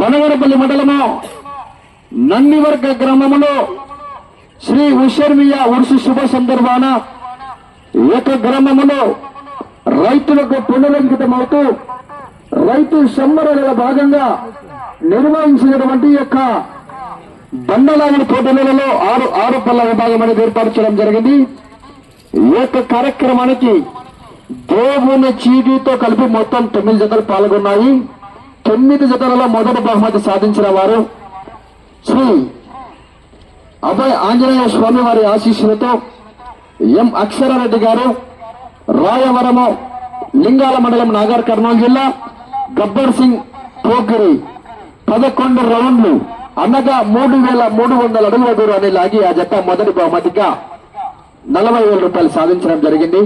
బనవరపల్లి మండలము నందివర్గ గ్రామములో శ్రీ ఉషర్మియ ఉరుసు శుభ సందర్భాన ఏక గ్రామములో రైతులకు పునరంకితమవుతూ రైతు సంబరాల భాగంగా నిర్వహించినటువంటి యొక్క బండలాగుల పోటీలలో ఆరు ఆరు పల్ల విభాగం అనేది ఏర్పరచడం జరిగింది. ఈ యొక్క కార్యక్రమానికి దేవుని చీటితో కలిపి మొత్తం తొమ్మిది జతలు పాల్గొన్నాయి. తొమ్మిది జతలలో మొదటి బహుమతి సాధించిన వారు శ్రీ అభయ ఆంజనేయ స్వామి వారి ఆశీస్సులతో ఎం అక్షరారెడ్డి గారు రాయవరము లింగాల మండలం నాగర్ కర్నూలు జిల్లా గబ్బర్ సింగ్ పోగిరి పదకొండు రౌండ్లు అనగా మూడు వేల మూడు వందల అడుగుల దూరాన్ని లాగి ఆ జత మొదటి బహుమతిగా నలభై వేల రూపాయలు సాధించడం జరిగింది.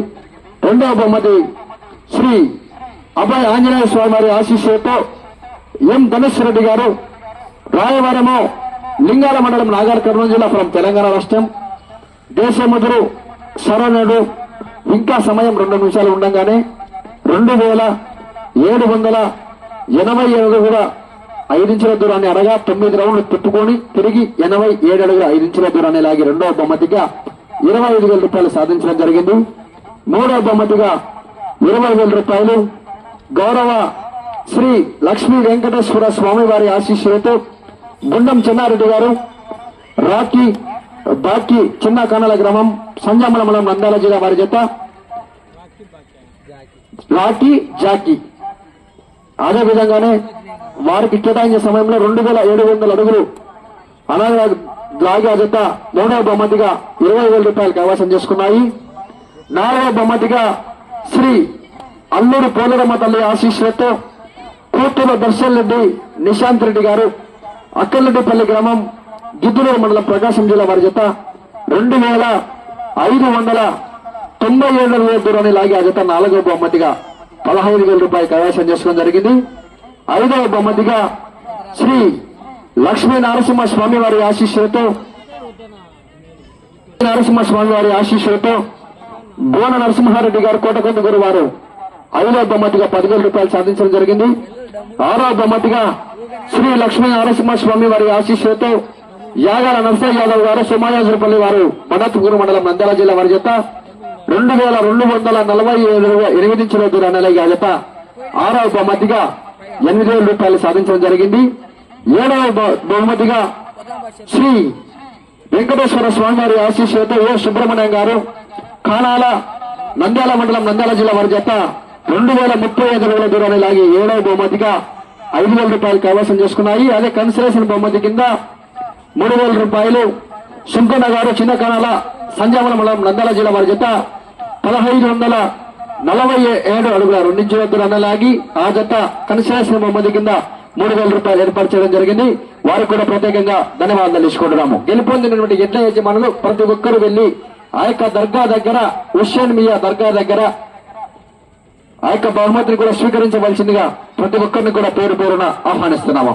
రెండవ బహుమతి శ్రీ అభయ ఆంజనేయ స్వామి వారి ఆశీస్సులతో ఎం గణేష్ రెడ్డి గారు రాయవరము లింగాల మండలం నాగర్ కర్నూలు జిల్లా ఫ్రం తెలంగాణ రాష్ట్రం. దేశముదురు శరణుడు ఇంకా సమయం రెండు నిమిషాలు ఉండగానే రెండు వేల ఏడు వందల ఎనభై ఏడు కూడా ఐదించుల దూరాన్ని అనగా తొమ్మిది రౌండ్లు తిప్పుకొని తిరిగి ఎనభై ఏడు అడుగుల ఐదించుల దూరాన్ని లాగి రెండవ బహుమతిగా ఇరవై ఐదు వేల రూపాయలు సాధించడం జరిగింది. మూడవ బహుమతిగా ఇరవై వేల రూపాయలు గౌరవ శ్రీ లక్ష్మీ వెంకటేశ్వర స్వామి వారి ఆశీస్సులతో గుండం చెన్నారెడ్డి గారు రాకి బాకి చిన్న కానల గ్రామం సంజామల మండలం నంద్యాల జిల్లా వారి జత. లాకి జాకి. అదే విధంగానే వారికి కేటాయించే సమయంలో రెండు వేల ఏడు వందల అడుగులు అనగా ఆ జత మూడవ బహుమతిగా ఇరవై వేల రూపాయలు కైవసం చేసుకున్నాయి. నాలుగవ బహుమతిగా శ్రీ అల్లూరు పోలరమ్మ తల్లి ఆశీస్సులతో కూతురు దర్శన్ రెడ్డి నిశాంత్ రెడ్డి గారు అక్కలరెడ్డిపల్లి గ్రామం గిద్దులూరు మండలం ప్రకాశం జిల్లా వారి జత రెండు వేల ఐదు వందల తొంభై ఏడు వేల దూరాన్ని లాగి ఆ జత నాలుగవ బహుమతిగా పదహైదు వేల రూపాయలు కైవసం చేసుకోవడం జరిగింది. ఐదవ బహుమతిగా శ్రీ లక్ష్మీ నరసింహ స్వామి వారి ఆశీస్సులతో నరసింహ స్వామి వారి ఆశీస్సులతో బోన నరసింహారెడ్డి గారు కోటకొండ గురు వారు ఐదవ బహుమతిగా పదివేల రూపాయలు సాధించడం జరిగింది. ఆరవ బహుమతిగా శ్రీ లక్ష్మీ నరసింహస్వామి వారి ఆశీస్సులతో యాగాల నరసయ్య యాదవ్ గారు సోమాయాజులపల్లి వారు బనత్పూర్ మండలం నంద్యాల జిల్లా వారి చేత రెండు వేల రెండు వందల నలభై ఏడు ఎనిమిది రోజు దూరాన్ని అలాగే ఆరవ బహుమతిగా ఎనిమిది వేల రూపాయలు సాధించడం జరిగింది. ఏడవ బహుమతిగా శ్రీ వెంకటేశ్వర స్వామి వారి ఆశీస్సులతో ఓ సుబ్రహ్మణ్యం గారు కానాల నంద్యాల మండలం నంద్యాల జిల్లా వారి చేత రెండు వేల ముప్పై ఐదు వేల దూరాన్ని లాగి ఏడవ బహుమతిగా ఐదు వేల రూపాయలు కైవసం చేసుకున్నాయి. అదే కన్సలేషన్ బహుమతి కింద మూడు వేల రూపాయలు సుంకన్న గారు చిన్న కణాల సంజామల మండలం నంద్యాల జిల్లా వారి జత పదహైదు వందల నలభై ఏడు అడుగుల రెండించి వద్ద లాగి ఆ జత కన్సలేషన్ బహుమతి కింద మూడు వేల రూపాయలు ఏర్పాటు చేయడం జరిగింది. వారికి కూడా ప్రత్యేకంగా ధన్యవాదాలు తీసుకుంటున్నాము గెలుపొందినటువంటి ఎడ్ల యజమానులు ప్రతి ఒక్కరు వెళ్ళి ఆ యొక్క దర్గా దగ్గర హుస్సేన్ మియా దర్గా దగ్గర ఆ యొక్క బహుమతిని కూడా స్వీకరించవలసిందిగా ప్రతి ఒక్కరిని కూడా పేరు పేరున ఆహ్వానిస్తున్నాము.